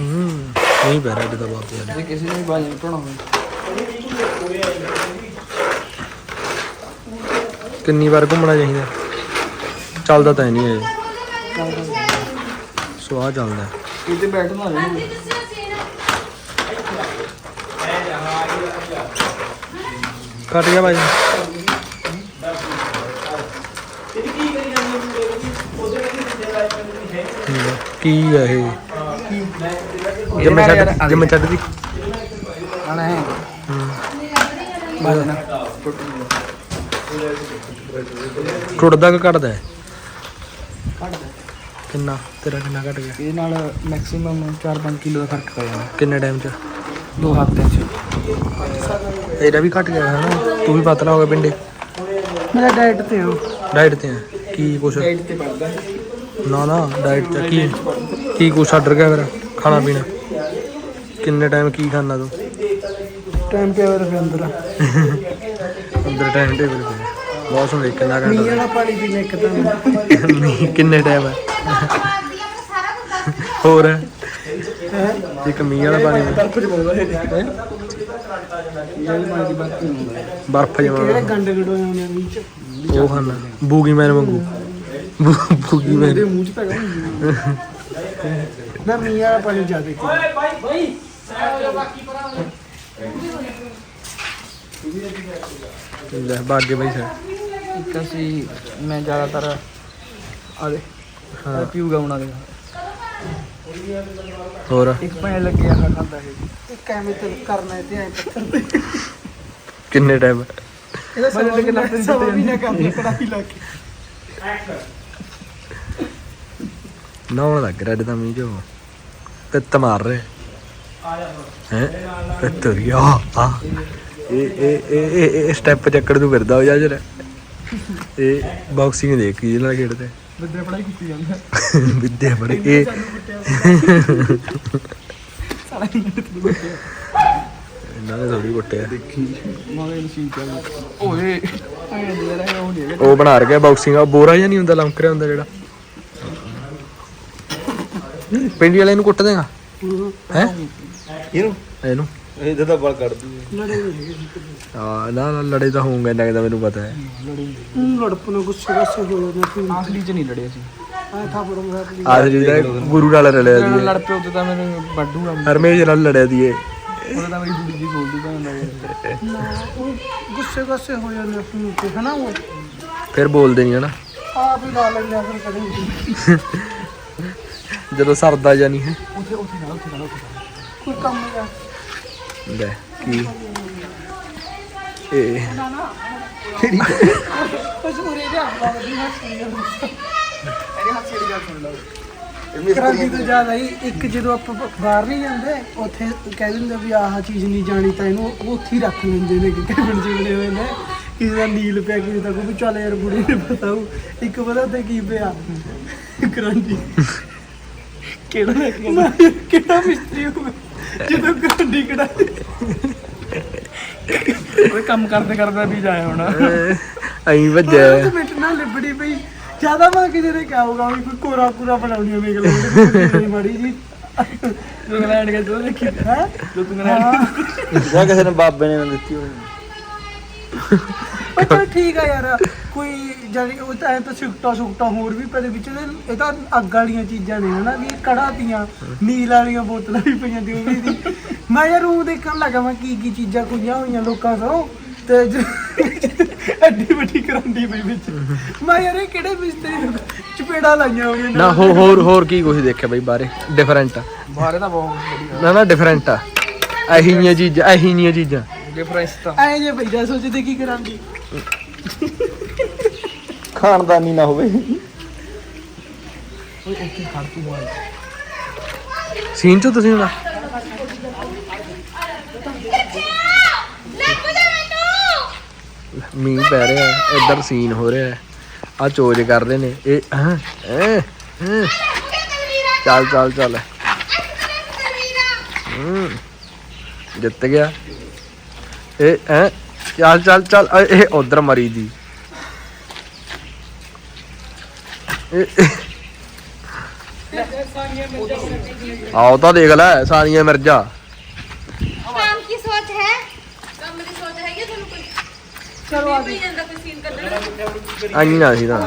ਹੂੰ। ਨਹੀਂ ਪੈ ਰਿਹਾ ਅੱਜ ਤਾਂ ਬਹੁਤ ਯਾਰ ਜੇ ਕਿਸੇ ਨੇ ਬਾਜੀ ਟੋਣਾ ਹੋਵੇ। ਕਿੰਨੀ ਵਾਰ ਘੁੰਮਣਾ ਚਾਹੀਦਾ? ਚੱਲਦਾ ਤਾਂ ਨਹੀਂ ਇਹ। ਸਵਾਹ ਚੱਲਦਾ। ਕਿਤੇ ਬੈਠਣਾ ਨਹੀਂ। ਕੱਟ ਗਿਆ ਭਾਈ ਕੀ ਹੈ ਇਹ? ਜਿੰਮੇ ਛੱਡ ਜਿੰਮੇ ਛੱਡ ਦੀ ਆਣਾ ਹੈ। ਬਾਜਣਾ ਟੁੱਟਦਾ ਕਿ ਘਟਦਾ ਹੈ? ਕਿੰਨਾ? ਤੇਰਾ ਕਿੰਨਾ ਘਟ ਗਿਆ? ਇਹਦੇ ਨਾਲ ਮੈਕਸਿਮਮ 4-5 ਕਿਲੋ ਦਾ ਫ਼ਰਕ ਪੈ ਜਾਣਾ। ਕਿੰਨੇ ਟਾਈਮ ਚ? ਦੋ ਹਫ਼ਤਿਆਂ ਚ। ਇਹਦਾ ਵੀ ਘਟ ਗਿਆ ਹੈ ਨਾ ਤੂੰ ਵੀ ਪਤਲਾ ਹੋ ਗਿਆ ਪਿੰਡੇ। ਮੇਰਾ ਡਾਈਟ ਤੇ ਹੋ ਡਾਈਟ ਤੇ ਹੈ ਕੀ ਕੁਛ? ਡਾਈਟ ਤੇ ਪੜਦਾ ਨਾ ਨਾ ਡਾਈਟ ਤੇ ਕੀ ਕੀ ਕੁਛ ਛੱਡ ਗਿਆ ਫਿਰ? ਖਾਣਾ ਪੀਣਾ? ਕਿੰਨੇ ਟਾਈਮ ਕੀ ਖਾਣਾ ਤੂੰ? ਟਾਈਮ ਪੇ ਹੋਰ ਅੰਦਰ। ਅੰਦਰ ਟਾਈਮ ਟੇਬਲ ਤੇ। ਮੌਸਮ ਦੇਖ ਕਿੰਨਾ ਮੀਂਹ ਘੰਟਾ ਵਾਲਾ ਪਾਣੀ ਪੀਣਾ ਇੱਕ ਤਾਂ ਕਿੰਨੇ ਟਾਈਮ ਹੈ ਹੋਰ? ਇੱਕ ਮੀਂਹ ਵਾਲਾ ਪਾਣੀ ਬਰਫ ਜਮਾਉਂਦਾ ਹੈ ਇਹ। ਮਾਂ ਦੀ ਬਾਤ ਨਹੀਂ ਹੁੰਦਾ ਬਰਫ ਕਿਹੜੇ ਜਮਾ ਗੰਡੇ ਗਡੋਏ ਆਉਂਦੇ ਆ ਮੀਂਹ ਚ? ਉਹ ਖਾਣਾ ਬੂਗੀ ਮੈਨ ਵਾਂਗੂ। ਬੂ- ਬੂਗੀ ਮੈਨ ਮੂੰਹ ਚ ਪੈਗਾ ਨਾ ਮੀਂਹ ਵਾਲਾ ਪਾਣੀ ਜ਼ਿਆਦਾ ਪੀ ਲੈ ਬਾਗੇ ਬਈ ਸਰ। ਇੱਕ ਅਸੀਂ ਮੈਂ ਜ਼ਿਆਦਾਤਰ ਆਦੇ ਹਾਂ। ਪੀਊਗਾ ਉਹਨਾਂ ਦੇ। ਹੋਰ? ਇੱਕ ਭੈਣ ਲੱਗੇ ਆ ਖਾਂਦਾ ਹੈ ਇੱਕ ਐਵੇਂ ਤੇ ਕਰਨਾ ਹੈ ਤੇ ਐਂ ਪੱਥਰ ਤੇ। ਕਿੰਨੇ ਟਾਈਮ ਇਹਦਾ ਵੀ ਨਾ ਸਭ ਵੀ ਨਾ ਕਰਨਾ ਕੜਾਈ ਲਾ ਕੇ। ਨਹਾਉਣ ਲੱਗ ਰਿਹਾ ਅੱਜ ਤਾਂ ਮੀਂਹ ਚੋਂ ਪਿੱਤ ਮਾਰ ਰਹੇ। ਹੈ? ਪਿੱਤ ਰਿਆ ਆ। ਇਹ ਇਹ ਇਹ ਇਹ- ਸਟੈਪ ਚੱਕੜ ਫਿਰਦਾ ਹੋ ਜਾ ਜਰਾ ਇਹ ਬਾਕਸਿੰਗ ਦੇਖ ਕੀ ਨਾਲ ਖੇਡਦੇ। ਬੱਦੇ ਪੜਾਈ ਕੀਤੀ ਜਾਂਦਾ ਵਿਦਿਆ ਬੜੇ ਇਹ ਸਾਰਾ ਇੰਨੇ ਤੇ ਬੱਦੇ ਇਹਨਾਂ ਨੇ ਥੋੜੀ ਕੁੱਟਿਆ ਮਾਰੇ ਸੀ ਚੱਲ ਓਏ। ਐਂ ਦੇ ਰਿਹਾ ਉਹ ਬਣਾ ਰਿਹਾ ਬਾਕਸਿੰਗ ਆ ਬੋਰਾ ਜਿਹਾ ਨਹੀਂ ਹੁੰਦਾ ਲੰਕ ਰਿਹਾ ਹੁੰਦਾ ਜਿਹੜਾ। ਪਿੰਡੀ ਵਾਲੇ ਨੂੰ ਕੁੱਟ ਦੇਗਾ। ਹੈ? ਇਹਨੂੰ? ਇਹਨੂੰ? ਇਹਦਾ ਤਾਂ ਬਲ ਕੱਢ ਦੂ ਲੜੇ ਨਹੀਂ ਆ ਨਾ ਨਾ ਲੜੇ ਤਾਂ ਹੋਊਗਾ ਇੰਨਾ ਕਿਤਾ ਮੈਨੂੰ ਪਤਾ ਹੈ। ਲੜਪਨ ਗੁੱਸੇ ਗੁੱਸੇ ਹੋ ਜਾਂਦੇ ਸੀ ਆਖਰੀ ਚ ਨਹੀਂ ਲੜੇ ਸੀ ਆ ਥਾ ਬੜਾ ਮਾਰ ਆਖਰੀ। ਦਾ ਗੁਰੂ ਨਾਲ ਲੜਿਆ ਦੀ ਲੜ ਪਿਓ ਤੇ ਤਾਂ ਮੈਨੂੰ ਵੱਡੂਗਾ ਹਰਮੇਸ਼ ਨਾਲ ਲੜਿਆ ਦੀ ਇਹ ਉਹਦਾ ਤਾਂ ਮੇਰੀ ਦੂਜੀ ਬੋਲ ਦੂਗਾ ਹੁੰਦਾ ਉਹ ਗੁੱਸੇ ਗੁੱਸੇ ਹੋ ਜਾਂਦੇ ਸੀ ਤੇ ਹਨਾ ਉਹ? ਫਿਰ ਬੋਲਦੇ ਨਹੀਂ ਹਨਾ? ਆਪ ਹੀ ਲਾ ਲੈਂਦੇ ਫਿਰ ਕਦੇ ਜਦੋਂ ਸਰਦਾ ਜਾਂ ਨਹੀਂ ਹੈ। ਉੱਥੇ ਉੱਥੇ ਨਾ ਉੱਥੇ ਨਾ ਉੱਥੇ ਨਾ। ਕੋਈ ਕੰਮ ਲੈ ਕੀ? ਇਹ ਬਸ ਉਰੇ ਜਾ ਬਾਬੀ ਹੱਸ ਰਹੀ ਅਰੇ ਹੱਸ ਰਹੀ ਗੱਲ ਸੁਣ ਲਓ। ਕ੍ਰਾਂਤੀ ਤੋਂ ਜ਼ਿਆਦਾ ਹੀ ਇੱਕ ਜਦੋਂ ਆਪਾਂ ਬ- ਬਾਹਰ ਨਹੀਂ ਜਾਂਦੇ ਉੱਥੇ ਕਹਿ ਦਿੰਦੇ ਵੀ ਆਹ ਚੀਜ਼ ਨਹੀਂ ਜਾਣੀ ਤਾਂ ਇਹਨੂੰ ਉਹ ਉੱਥੇ ਹੀ ਰੱਖ ਲੈਂਦੇ ਨੇ ਕਿ ਕੈਬਨ ਚਿਵਲੇ ਹੋਏ ਨੇ। ਕਿਸੇ ਦਾ ਨੀਲ ਪਿਆ ਕਿਸੇ ਦਾ ਕੋਈ ਚੱਲ ਯਾਰ ਬੁੜੀ ਨੇ ਪਤਾ ਉਹ ਇੱਕ ਪਤਾ ਤੇ ਕੀ ਪਿਆ? ਕ੍ਰਾਂਤੀ ਕਿਹੜਾ? ਕਿਹੜਾ ਮਿਸਤਰੀ ਹੋਵੇ? ਜਦੋਂ ਕ੍ਰਾਂਤੀ ਕਢਾਈ। ਉਹ ਕੰਮ ਕਰਦੇ ਕਰਦੇ ਵੀ ਜਾਇਆ ਹੋਣਾ। ਐਂ ਵੱਜਿਆ ਉਹ ਮਿੰਟ ਨਾਲ ਲਿਬੜੀ ਪਈ। ਜ਼ਿਆਦਾ ਮੈਂ ਕਿਸੇ ਨੇ ਕਿਹਾ ਹੋਗਾ ਵੀ ਕੋਈ ਕੋਰਾ ਪੂਰਾ ਬਣਾਉਣੀ ਹੋਵੇ ਇੰਗਲੈਂਡ ਮਾੜੀ ਜੀ। ਇੰਗਲੈਂਡ ਕੇ ਜੋ ਦੇਖੀ। ਹੈ? ਜੋ ਤੂੰ ਇੰਗਲੈਂਡ ਜਾਂ ਕਿਸੇ ਨੇ ਬਾਬੇ ਨੇ ਮੈਨੂੰ ਦਿੱਤੀ ਹੋਣੀ। ਪਰ ਚਲ ਠੀਕ ਆ ਯਾਰ ਕੋਈ ਜਾਨੀ ਉਹ ਤਾਂ ਐ ਤਾਂ ਸੁਕਟਾ ਸੁਕਟਾ ਹੋਰ ਵੀ ਪਦੇ ਵਿੱਚ ਇਹ ਤਾਂ ਅੱਗ ਵਾਲੀਆਂ ਚੀਜ਼ਾਂ ਨੇ ਹਨਾ ਵੀ ਕੜਾਤੀਆਂ ਨੀਲ ਵਾਲੀਆਂ ਬੋਤਲਾਂ ਵੀ ਪਈਆਂ ਦੀ ਉਹ ਵੀ ਦੀ ਮੈਂ ਯਾਰ ਉਹ ਦੇਖਣ ਲੱਗਾ ਮੈਂ ਕੀ ਕੀ ਚੀਜ਼ਾਂ ਕੁਈਆਂ ਹੋਈਆਂ ਲੋਕਾਂ ਤੋਂ ਤੇ ਐਡੀ ਵੱਡੀ ਕਰਾਂਡੀ ਪਈ ਵਿੱਚ। ਮੈਂ ਯਾਰ ਇਹ ਕਿਹੜੇ ਮਿਸਤਰੀ ਨੂੰ ਚਪੇੜਾ ਲਾਈਆਂ ਹੋਈਆਂ ਨਾ? ਹੋ- ਹੋਰ ਹੋਰ ਕੀ ਕੁਝ ਦੇਖਿਆ ਬਈ ਬਾਰੇ ਡਿਫਰੈਂਟ ਬਾਰੇ ਤਾਂ ਬਹੁਤ ਵਧੀਆ। ਨਾ ਨਾ ਡਿਫਰੈਂਟ ਆ। ਇਹੀ ਜੀਆਂ ਚੀਜ਼ਾਂ ਇਹੀ ਜੀਆਂ ਚੀਜ਼ਾਂ। ਡਿਫਰੈਂਸ ਤਾਂ। ਐ ਜੇ ਭਈਆ ਸੋਚਦੇ ਕੀ ਕਰਾਂਗੀ। ਖਾਨਦਾਨੀ ਨਾ ਹੋਵੇ। ਓਏ ਉੱਥੇ ਖੜ ਤੂੰ ਆ ਸੀਨ ਚੋਂ ਤੁਸੀਂ ਹੁਣ। ਮੀਂਹ ਪੈ ਰਿਹਾ ਹੈ, ਇੱਧਰ ਸੀਨ ਹੋ ਰਿਹਾ ਆ ਚੋਜ ਕਰਦੇ ਨੇ। ਇਹ ਹਾਂ ਹੈਂ, ਹੈਂ। ਚੱਲ ਚੱਲ ਚੱਲ। ਹੂੰ। ਜਿੱਤ ਗਿਆ। ਇਹ ਹੈ ਚੱਲ ਚੱਲ ਚੱਲ ਅ, ਇਹ ਉਧਰ ਮਰੀ ਦੀ ਇਹ- ਇਹ- ਆਓ ਤਾਂ ਦੇਖ ਲੈ ਸਾਰੀਆਂ ਮਿਰਜ਼ਾ काम की सोच है काम मेरी सोच है ये ਤੁਹਾਨੂੰ ਕੋਈ ਚਲੋ ਆ ਜਾਂਦਾ ਕੋਈ ਸੀਨ ਕੱਢਣਾ ਆਈਆਂ ਸੀ ਤਾਂ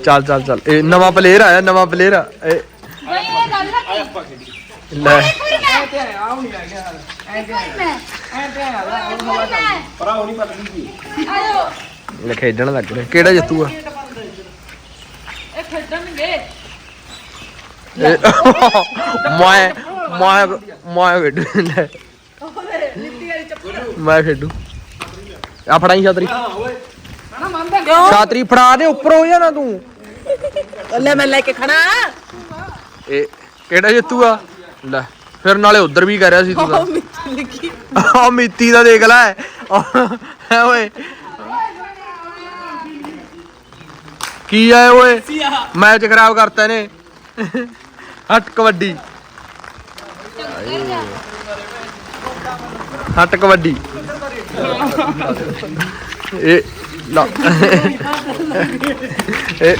ਚੱਲ ਚੱਲ ਚੱਲ ਇਹ ਨਵਾਂ ਪਲੇਅਰ ਆਇਆ ਨਵਾਂ ਪਲੇਅਰ ਆ ਇਹ ਬਈ ਇਹ ਗੱਲ ਰੱਖੀ ਲੈ ਲੈ ਖੇਡਣ ਲੱਗ ਰਿਹਾ ਕਿਹੜਾ ਜਿੱਤੂਗਾ ਇਹ ਖੇਡਣਗੇ। ਮੈਂ ਮੈਂ ਮੈਂ ਖੇਡੂ। ਲੈ ਮੈਂ ਖੇਡੂ। ਆ ਫੜਾਈ ਛਾਤਰੀ। ਛਾਤਰੀ ਫੜਾ ਦੇ ਉੱਪਰ ਹੋ ਜਾ ਨਾ ਤੂੰ? ਲੈ ਮੈਂ ਲੈ ਕੇ ਖੜਾ। ਇਹ ਕਿਹੜਾ ਜਿੱਤੂਗਾ ਲੈ ਫਿਰ ਨਾਲੇ ਉਧਰ ਵੀ ਕਰਿਆ ਸੀ ਤੂੰ ਤਾਂ। ਆ ਮਿੱਤੀ ਦਾ ਦੇਖ ਲੈ। ਹੈ ਓਏ। ਕੀ ਆ ਇਹ ਓਏ? ਮੈਚ ਖਰਾਬ ਕਰਤਾ ਇਹਨੇ। ਹਟ ਕਬੱਡੀ। ਹਟ ਕਬੱਡੀ। ਇਹ ਲਾ। ਇਹ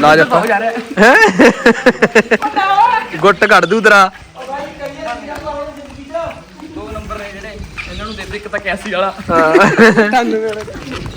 ਲਾ ਜਾ ਹੈ? ਗੁੱਟ ਕੱਢ ਦੂ ਤੇਰਾ ਦੋ ਨੰਬਰ ਨੇ ਜਿਹੜੇ ਇਹਨਾਂ ਨੂੰ ਦੇ ਦੇ ਇੱਕ ਤਾਂ ਕੈਸੀ ਵਾਲਾ। ਹਾਂ।